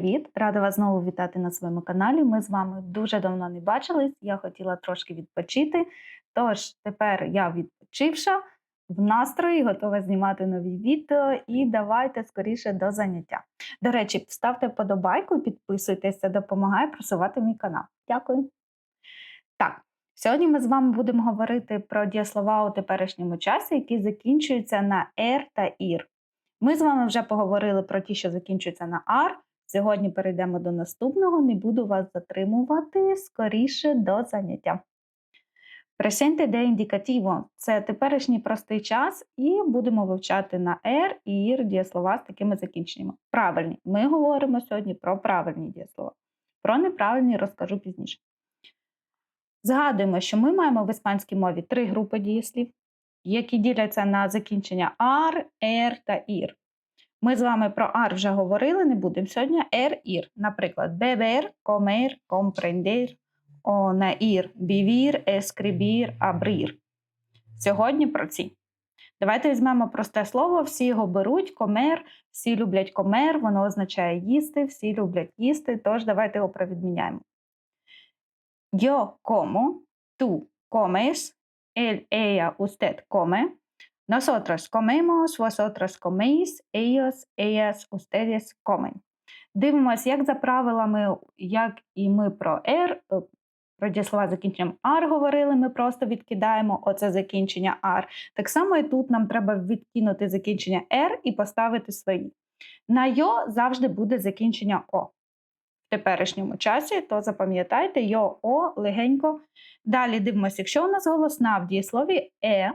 привіт! Рада вас знову вітати на своєму каналі. Ми з вами дуже давно не бачились. Я хотіла трошки відпочити. Тож тепер я відпочивша в настрої, готова знімати нові відео і давайте скоріше до заняття. До речі, ставте вподобайку підписуйтесь, це допомагає просувати мій канал. Дякую. Так, сьогодні ми з вами будемо говорити про дієслова у теперішньому часі, які закінчуються на «р» та «ір». Ми з вами вже поговорили про ті, що закінчуються на «ар». Сьогодні перейдемо до наступного, не буду вас затримувати скоріше до заняття. Presente de indicativo – це теперішній простий час, і будемо вивчати на «р» і «ір» дієслова з такими закінченнями. Правильні. Ми говоримо сьогодні про правильні дієслова. Про неправильні розкажу пізніше. Згадуємо, що ми маємо в іспанській мові три групи дієслів, які діляться на закінчення ар, ер та ір. Ми з вами про ар вже говорили, не будемо сьогодні. Ер, ір. Наприклад, beber, comer, comprender, onair, vivir, escribir, abrir. Сьогодні про ці. Давайте візьмемо просте слово, всі його беруть, комер, всі люблять комер, воно означає їсти, всі люблять їсти, тож давайте його провідміняємо. Yo como, tú comes, él, ella, usted come, nosotros comemos, vosotros coméis, ellos, ellas, ustedes comen. Дивимось, як за правилами, як і ми про «р», про дієслова закінченням ар говорили, ми просто відкидаємо оце закінчення ар. Так само і тут нам треба відкинути закінчення «р» і поставити свої. На йо завжди буде закінчення О. В теперішньому часі, то запам'ятайте йо О легенько. Далі дивимося, якщо у нас голосна в дієслові е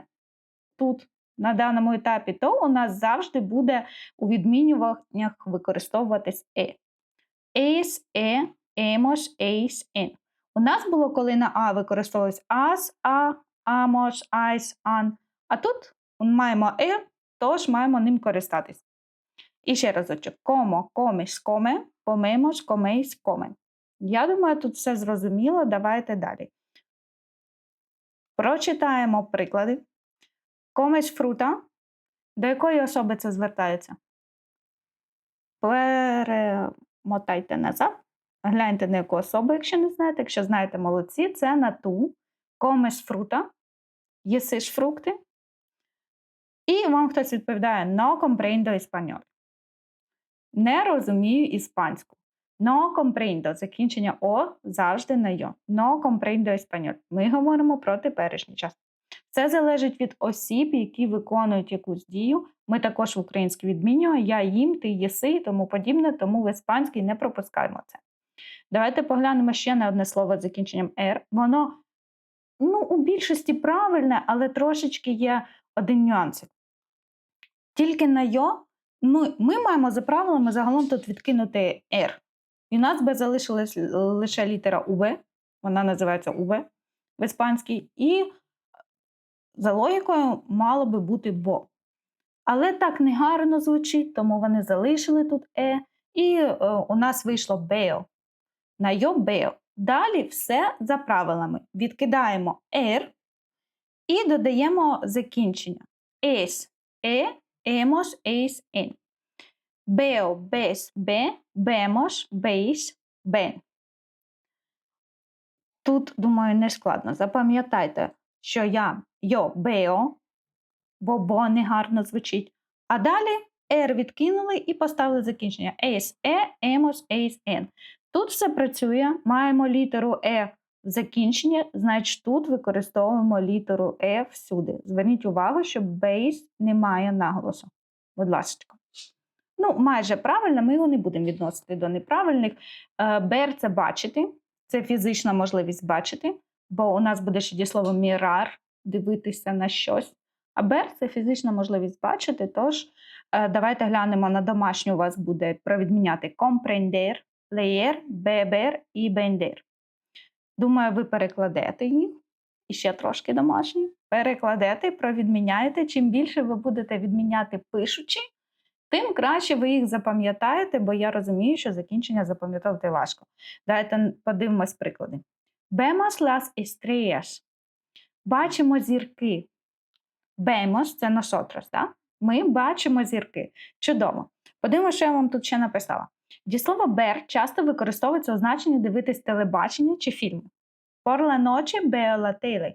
тут на даному етапі, то у нас завжди буде у відмінюваннях використовуватись е. Ес, е, емош, ейс, ен. У нас було, коли на А використовувалось ас, а, амош, айс, ан. А тут маємо е, тож маємо ним користатись. І ще разочок: комо, коміш, коме, комемош, комейс, комен. Я думаю, тут все зрозуміло. Давайте далі. Прочитаємо приклади. Комеш фрута. До якої особи це звертається? Перемотайте назад. Гляньте на яку особу, якщо не знаєте. Якщо знаєте молодці, це на ту. Комеш фрута. Їсиш фрукти. І вам хтось відповідає no comprendo español. Не розумію іспанську. No comprendo. Закінчення О завжди на йо. No comprendo español. Ми говоримо про теперішній час. Це залежить від осіб, які виконують якусь дію. Ми також в українській відмінюємо я їм, ти єси і тому подібне, тому в іспанській не пропускаємо це. Давайте поглянемо ще на одне слово з закінченням R. Воно ну, у більшості правильне, але трошечки є один нюансик. Тільки на йо ми, ми маємо за правилами загалом тут відкинути R. І у нас би залишилась лише літера УВ, вона називається УВ в іспанській. І за логікою мало би бути бо. Але так негарно звучить, тому вони залишили тут е, і е, у нас вийшло бео. На йо бео. Далі все за правилами. Відкидаємо ер і додаємо закінчення. Ес, е, емос, ес, ен. Бео, бес, бе, бемош, бейс, бен. Тут, думаю, не складно. Запам'ятайте, що я йо бео, бо бо не гарно звучить. А далі R відкинули і поставили закінчення ес, е, емос, ейс, ен. Тут все працює, маємо літеру Е в закінченні, значить тут використовуємо літеру Е всюди. Зверніть увагу, що бейс не має наголосу. Будь ласка. Ну, майже правильно, ми його не будемо відносити до неправильних. Бер це бачити, це фізична можливість бачити, бо у нас буде ще дієслово мірар, дивитися на щось. А бер це фізична можливість бачити. Тож давайте глянемо на домашню у вас буде провідміняти comprender, leer, beber і bender. Думаю, ви перекладете їх. І ще трошки домашні. Перекладете, провідміняєте. Чим більше ви будете відміняти пишучи, тим краще ви їх запам'ятаєте, бо я розумію, що закінчення запам'ятовувати важко. Давайте подивимось приклади. Vemos las estrellas. Бачимо зірки. Vemos – це nosotros, так? Ми бачимо зірки. Чудово. Подивимося, що я вам тут ще написала. Дієслово бер часто використовується у значенні дивитись телебачення чи фільми. Por la noche veo la tele.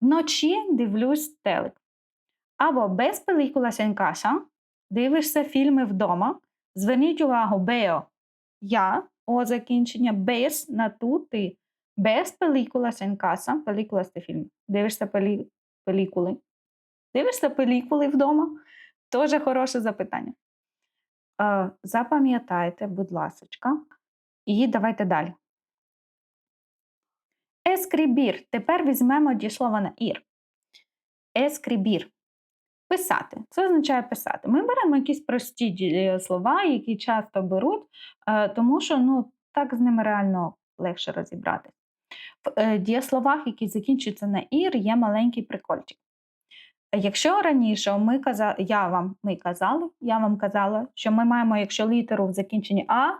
Вночі дивлюсь телек. Або без películas en casa дивишся фільми вдома. Зверніть увагу, бео я о закінчення, без на ту ти. Без películas en casa. Películas – це фільм. Дивишся пелі... пелікули. Дивишся пелікули вдома? Тоже хороше запитання. Запам'ятайте, будь ласочка. І давайте далі. Ескрібір. Тепер візьмемо дієслово на ір. Ескрібір. Писати. Це означає писати. Ми беремо якісь прості слова, які часто беруть, е, тому що ну, так з ними реально легше розібратися. В е, дієсловах, які закінчуються на ір, є маленький прикольчик. Якщо раніше ми казали, я вам ми казали, я вам казала, що ми маємо, якщо літеру в закінченні А,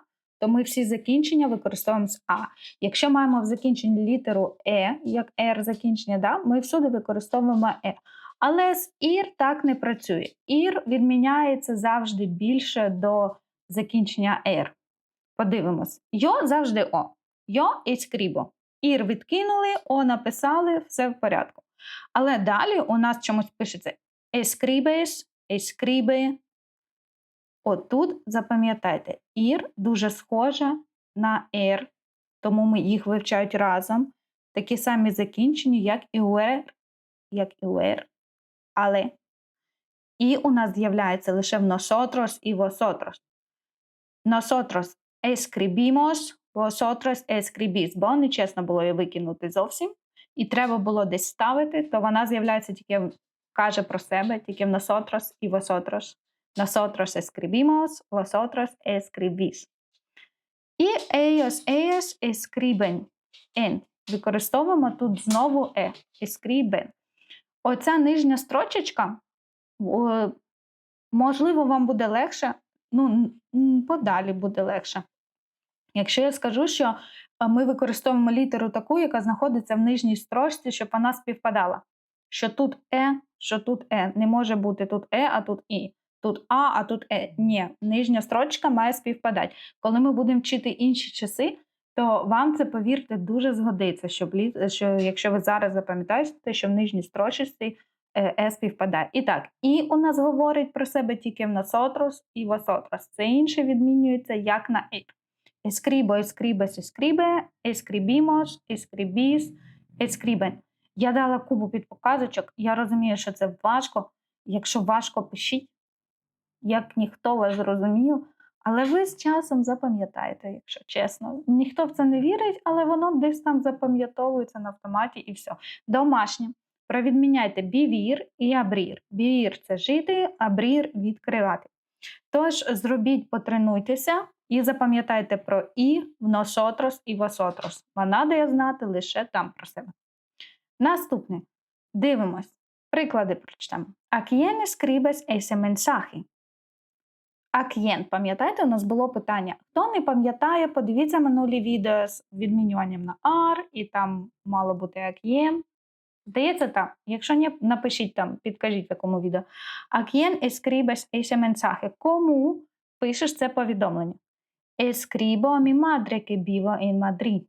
то ми всі закінчення використовуємо з А. Якщо маємо в закінченні літеру Е, як Р закінчення, да, ми всюди використовуємо Е. Але з ір так не працює. Ір відміняється завжди більше до закінчення Р. Подивимось. Йо завжди О. Йо і скрібо. Ір відкинули, О написали, все в порядку. Але далі у нас чомусь пишеться escribes, escribe. Отут запам'ятайте, ір дуже схожа на ер, тому ми їх вивчають разом. Такі самі закінчення, як і у як і у. Але і у нас з'являється лише в nosotros і vosotros. Nosotros escribimos, vosotros escribís, бо нечесно було її викинути зовсім. І треба було десь ставити, то вона з'являється тільки каже про себе, тільки в nosotros і vosotros. Nosotros escribimos, vosotros escribís. І ellos, ellos escriben. En. Використовуємо тут знову e. Escriben. Оця нижня строчечка, можливо, вам буде легше, ну, подалі буде легше. Якщо я скажу, що ми використовуємо літеру таку, яка знаходиться в нижній строчці, щоб вона співпадала. Що тут Е, що тут Е. Не може бути тут Е, а тут І. Тут А, а тут Е. Ні, нижня строчка має співпадати. Коли ми будемо вчити інші часи, то вам це, повірте, дуже згодиться, щоб, що якщо ви зараз запам'ятаєте, що в нижній строчці е, Е співпадає. І так, І у нас говорить про себе тільки в насотрос і восотрос. Це інше відмінюється як на І. Escribo, escribes, escribe, escribimos, escribís, escriben. Я дала кубу підпоказочок. Я розумію, що це важко. Якщо важко, пишіть, як ніхто вас зрозумів. Але ви з часом запам'ятаєте, якщо чесно. Ніхто в це не вірить, але воно десь там запам'ятовується на автоматі і все. Домашнє. Провідміняйте бівір і абрір. Бівір це жити, абрір відкривати. Тож зробіть, потренуйтеся і запам'ятайте про і в носотрос і восотрос. Вона дає знати лише там про себе. Наступне. Дивимось. Приклади прочитаємо. А quién escribes ese mensaje? Пам'ятаєте, у нас було питання. Хто не пам'ятає, подивіться минулі відео з відмінюванням на R, і там мало бути а quién. Здається, так. Якщо ні, напишіть там, підкажіть в якому відео. А quién escribes ese mensaje? Кому пишеш це повідомлення? Escribo a mi madre que vive en.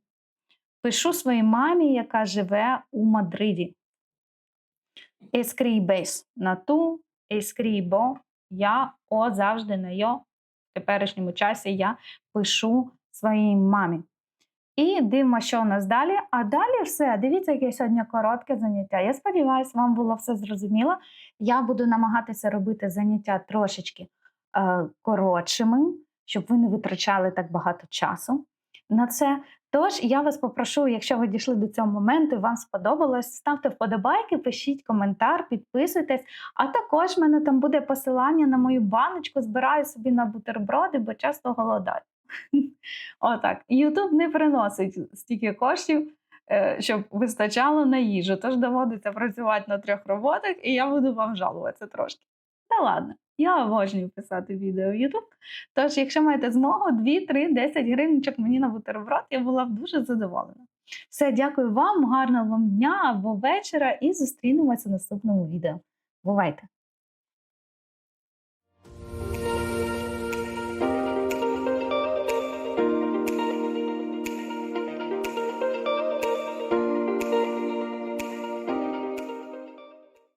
Пишу своїй мамі, яка живе у Мадриді. Escribes на ту, escribo я, о завжди на йо. В теперішньому часі я пишу своїй мамі. І дивимося, що у нас далі. А далі все. Дивіться, яке сьогодні коротке заняття. Я сподіваюся, вам було все зрозуміло. Я буду намагатися робити заняття трошечки е, коротшими, щоб ви не витрачали так багато часу на це. Тож я вас попрошу, якщо ви дійшли до цього моменту і вам сподобалось, ставте вподобайки, пишіть коментар, підписуйтесь. А також в мене там буде посилання на мою баночку, збираю собі на бутерброди, бо часто голодаю. Отак. Ютуб не приносить стільки коштів, е, щоб вистачало на їжу. Тож доводиться працювати на трьох роботах, і я буду вам жалуватися трошки. Та ладно, я обожнюю писати відео в YouTube. Тож, якщо маєте змогу, 2, 3, 10 гривничок мені на бутерброд, я була б дуже задоволена. Все, дякую вам, гарного вам дня або вечора, і зустрінемося в наступному відео. Бувайте!